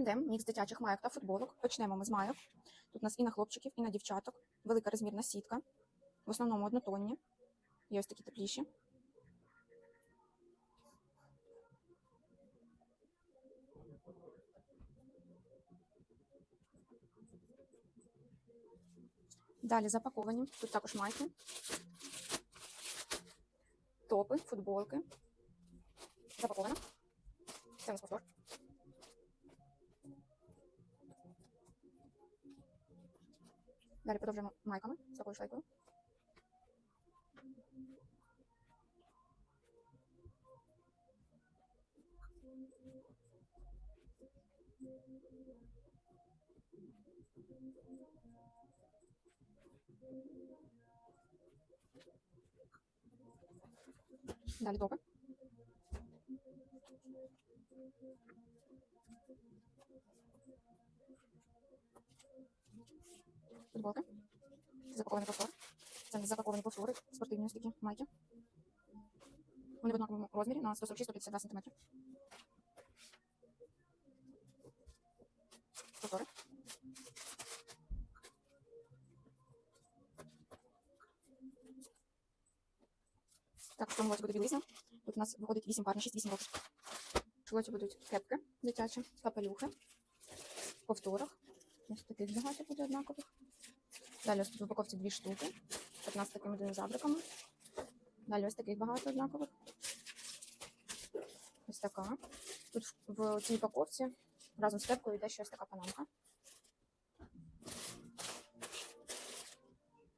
Йдемо мікс дитячих майок та футболок. Почнемо ми з майок. Тут у нас і на хлопчиків, і на дівчаток. Велика розмірна сітка. В основному однотонні. Є ось такі тепліші. Далі запаковані. Тут також майки, топи, футболки. Запаковано. Це у нас повтор. Далі продовжуємо майками з такою шлейкою. Далі топи. Футболки. Запакований повтор. Це запаковані повтори, спортивні ось такі майки. Вони в однаковому розмірі на 146-152 см. Повтори. Так, в цьому лоті буде білизна. Тут у нас виходить 8 пар на 6-8 років. В лоті будуть кепки дитячі, капелюхи, повторах. Ось таких багато буде однакових. Далі ось тут в упаковці дві штуки. 15 такими динозавриками. Далі ось таких багато однакових. Ось така. Тут в- цій упаковці разом з кепкою йде ще ось така панамка.